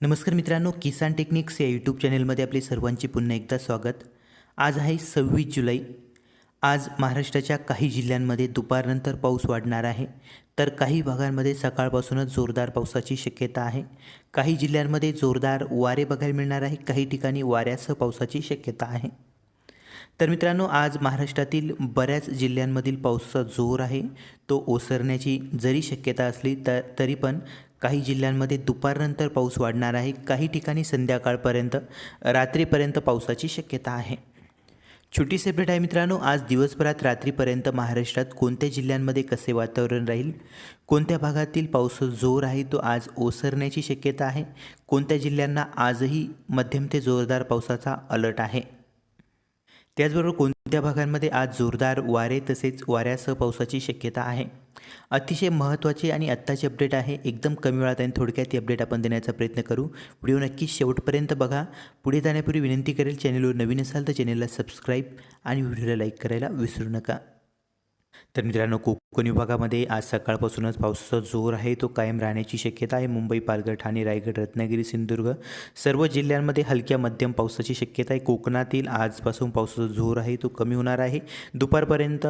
नमस्कार मित्रांनो किसान टेक्निक्स या यूट्यूब चॅनलमध्ये आपले सर्वांचे पुन्हा एकदा स्वागत. आज आहे सव्वीस जुलै. आज महाराष्ट्राच्या काही जिल्ह्यांमध्ये दुपारनंतर पाऊस वाढणार आहे. तर काही भागांमध्ये सकाळपासूनच जोरदार पावसाची शक्यता आहे. काही जिल्ह्यांमध्ये जोरदार वारे बघायला मिळणार आहे. काही ठिकाणी वाऱ्यासह पावसाची शक्यता आहे. तर मित्रांनो आज महाराष्ट्रातील बऱ्याच जिल्ह्यांमधील पाऊसचा जोर आहे. तो ओसरण्याची जरी शक्यता असली तर तरी पण काही जिल्ह्यांमध्ये दुपारनंतर पाऊस वाढणार आहे. काही ठिकाणी संध्याकाळपर्यंत रात्रीपर्यंत पावसाची शक्यता आहे. छोटी सेपरेट आहे मित्रांनो आज दिवसभरात रात्रीपर्यंत महाराष्ट्रात कोणत्या जिल्ह्यांमध्ये कसे वातावरण राहील? कोणत्या भागातील पाऊस जोर आहे? तो आज ओसरण्याची शक्यता आहे. कोणत्या जिल्ह्यांना आजही मध्यम ते जोरदार पावसाचा अलर्ट आहे? त्याचबरोबर कोणत्या भागांमध्ये आज जोरदार वारे तसेच वाऱ्यासह पावसाची शक्यता आहे? अतिशय महत्त्वाची आणि आत्ताची अपडेट आहे. एकदम कमी वेळात आणि थोडक्यात ती अपडेट आपण देण्याचा प्रयत्न करू. व्हिडिओ नक्की शेवटपर्यंत बघा. पुढे जाण्यापूर्वी विनंती करेल चॅनेलवर नवीन असाल तर चॅनेलला सबस्क्राईब आणि व्हिडिओला लाईक करायला विसरू नका. तर मित्रांनो कोकण विभागामध्ये आज सकाळपासूनच पावसाचा जोर आहे. तो कायम राहण्याची शक्यता आहे. मुंबई पालघर ठाणे रायगड रत्नागिरी सिंधुदुर्ग सर्व जिल्ह्यांमध्ये हलक्या मध्यम पावसाची शक्यता आहे. कोकणातील आजपासून पावसाचा जोर आहे. तो कमी होणार आहे. दुपारपर्यंत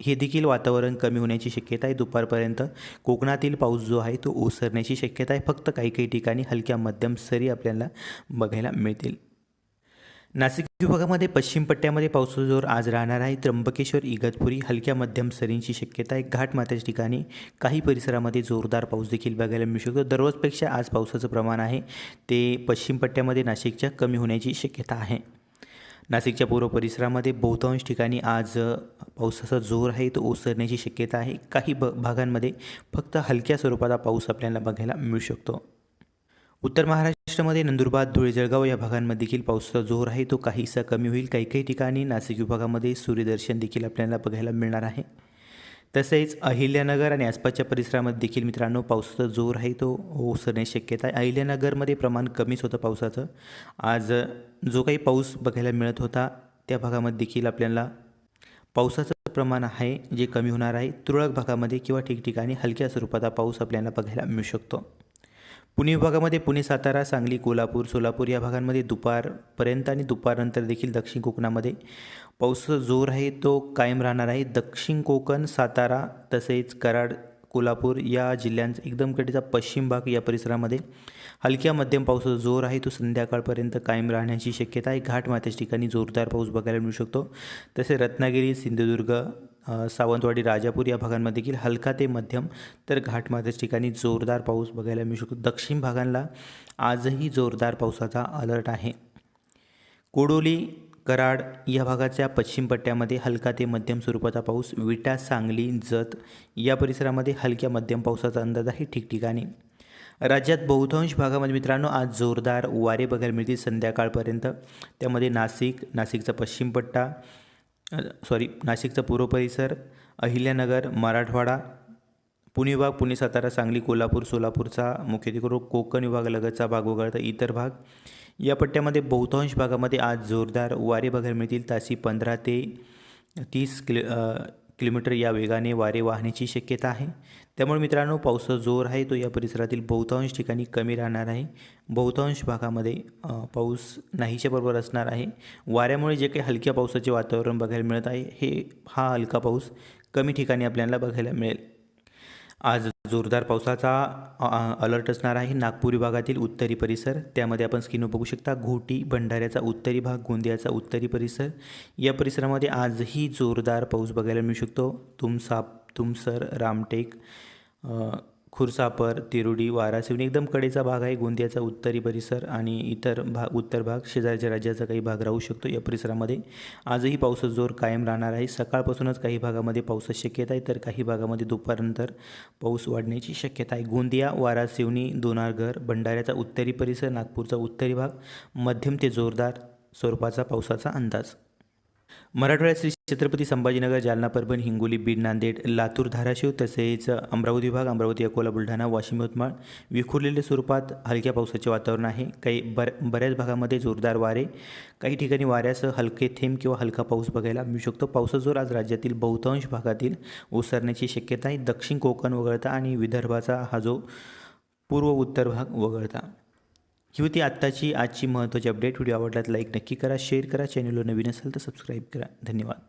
हे देखील वातावरण कमी होण्याची शक्यता आहे. दुपारपर्यंत कोकणातील पाऊस जो आहे तो ओसरण्याची शक्यता आहे. फक्त काही काही ठिकाणी हलक्या मध्यम सरी आपल्याला बघायला मिळतील. नाशिक विभागामध्ये पश्चिम पट्ट्यामध्ये पावसाचा जोर आज राहणार आहे. त्र्यंबकेश्वर इगतपुरी हलक्या मध्यम सरींची शक्यता आहे. घाटमात्याच्या ठिकाणी काही परिसरामध्ये जोरदार पाऊस देखील बघायला मिळू शकतो. दररोजपेक्षा आज पावसाचं प्रमाण आहे. ते पश्चिम पट्ट्यामध्ये नाशिकच्या कमी होण्याची शक्यता आहे. नाशिकच्या पूर्व परिसरामध्ये बहुतांश ठिकाणी आज पावसाचा जोर आहे. तो ओसरण्याची शक्यता आहे. काही ब भागांमध्ये फक्त हलक्या स्वरूपाचा पाऊस आपल्याला बघायला मिळू शकतो. उत्तर महाराष्ट्रामध्ये नंदुरबार धुळे जळगाव या भागांमध्ये देखील पावसाचा जोर आहे. तो काहीसा कमी होईल. काही काही ठिकाणी नाशिक विभागामध्ये सूर्यदर्शन देखील आपल्याला बघायला मिळणार आहे. तसेच अहिल्यानगर आणि आसपासच्या परिसरामध्ये देखील मित्रांनो पावसाचा जोर आहे. तो ओसरण्याची शक्यता आहे. अहिल्यानगरमध्ये प्रमाण कमीच होतं पावसाचं. आज जो काही पाऊस बघायला मिळत होता त्या भागामध्ये देखील आपल्याला पावसाचं प्रमाण आहे जे कमी होणार आहे. तुरळक भागामध्ये किंवा ठिकठिकाणी हलक्या स्वरूपाचा पाऊस आपल्याला बघायला मिळू शकतो. पुणे विभागामध्ये पुणे सातारा सांगली कोल्हापूर सोलापूर या भागांमध्ये दुपारपर्यंत आणि दुपारनंतर देखील दक्षिण कोकणामध्ये पाऊस जोर आहे तो कायम राहणार आहे. दक्षिण कोकण सातारा तसेच कराड कोल्हापूर या जिल्ह्यांचा एकदम कडेचा पश्चिम भाग या परिसरामध्ये हलक्या मध्यम पावसाचा जोर आहे तो संध्याकाळपर्यंत कायम राहण्याची शक्यता आहे. घाटमाथ्याच्या ठिकाणी जोरदार पाऊस बघायला मिळू शकतो. तसे रत्नागिरी सिंधुदुर्ग सावंतवाडी राजापूर या भागांमध्ये देखील हलका ते मध्यम तर घाटमाथ्याच्या ठिकाणी जोरदार पाऊस बघायला मिळू शकतो. दक्षिण भागांना आजही जोरदार पावसाचा अलर्ट आहे. कोडोली कराड या भागाच्या पश्चिम पट्ट्यामध्ये हलका ते मध्यम स्वरूपाचा पाऊस विटा सांगली जत या परिसरामध्ये हलक्या मध्यम पावसाचा अंदाज आहे ठिकठिकाणी. राज्यात बहुतांश भागामध्ये मित्रांनो आज जोरदार वारे बघायला मिळतील संध्याकाळपर्यंत. त्यामध्ये नाशिक नाशिकचा पश्चिम पट्टा सॉरी नाशिकचा पूर्व परिसर अहिल्यानगर मराठवाडा पुणे विभाग पुणे सातारा सांगली कोल्हापूर सोलापूरचा मुख्यत्वे कोकण विभागालगतचा भाग वगळता इतर भाग. या पट्ट्यामध्ये बहुतांश भागामध्ये आज जोरदार वारे बघायला मिळतील. ताशी पंधरा ते तीस किलो किलोमीटर या वेगाने वारे वाहण्याची शक्यता आहे. त्यामुळे मित्रांनो पावसाचा जोर आहे तो या परिसरातील बहुतांश ठिकाणी कमी राहणार आहे. बहुतांश भागामध्ये पाऊस नाहीच्या बरोबर असणार आहे. वाऱ्यामुळे जे काही हलक्या पावसाचे वातावरण बघायला मिळत आहे हे हा हलका पाऊस कमी ठिकाणी आपल्याला बघायला मिळेल. आज जोरदार पावसाचा अलर्ट असणार आहे. नागपूर विभागातील उत्तरी परिसर त्यामध्ये आपण स्क्रीनवर बघू शकता घोटी भंडाऱ्याचा उत्तरी भाग गोंदियाचा उत्तरी परिसर. या परिसरामध्ये आजही जोरदार पाऊस बघायला मिळू शकतो. तुमसाप तुमसर रामटेक खुरसापर तिरुडी वारासिवनी एकदम कडेचा भाग आहे. गोंदियाचा उत्तरी परिसर आणि इतर भाग उत्तर भाग शेजारच्या राज्याचा काही भाग राहू शकतो या परिसरामध्ये. आजही पावसाचा जोर कायम राहणार आहे. सकाळपासूनच काही भागामध्ये पावसाची शक्यता आहे तर काही भागामध्ये दुपारनंतर पाऊस वाढण्याची शक्यता आहे. गोंदिया वारासिवनी दोनारघर भंडाऱ्याचा उत्तरी परिसर नागपूरचा उत्तरी भाग मध्यम ते जोरदार स्वरूपाचा पावसाचा अंदाज. मराठवाड्यात श्री छत्रपती संभाजीनगर जालना परभणी हिंगोली बीड नांदेड लातूर धाराशिव तसेच अमरावती विभाग अमरावती अकोला बुलढाणा वाशिम यवतमाळ विखुरलेल्या स्वरूपात हलक्या पावसाचे वातावरण आहे. काही बर बऱ्याच भागामध्ये जोरदार वारे काही ठिकाणी वाऱ्यासह हलके थेंब किंवा हलका पाऊस बघायला मिळू शकतो. पावसाचा जोर आज राज्यातील बहुतांश भागातील ओसरण्याची शक्यता आहे. दक्षिण कोकण वगळता आणि विदर्भाचा हा जो पूर्व उत्तर भाग वगळता. ही होती आत्ताची आजची महत्त्वाची अपडेट. व्हिडिओ आवडला लाईक नक्की करा शेअर करा. चॅनलवर नवीन असेल तर सबस्क्राईब करा. धन्यवाद.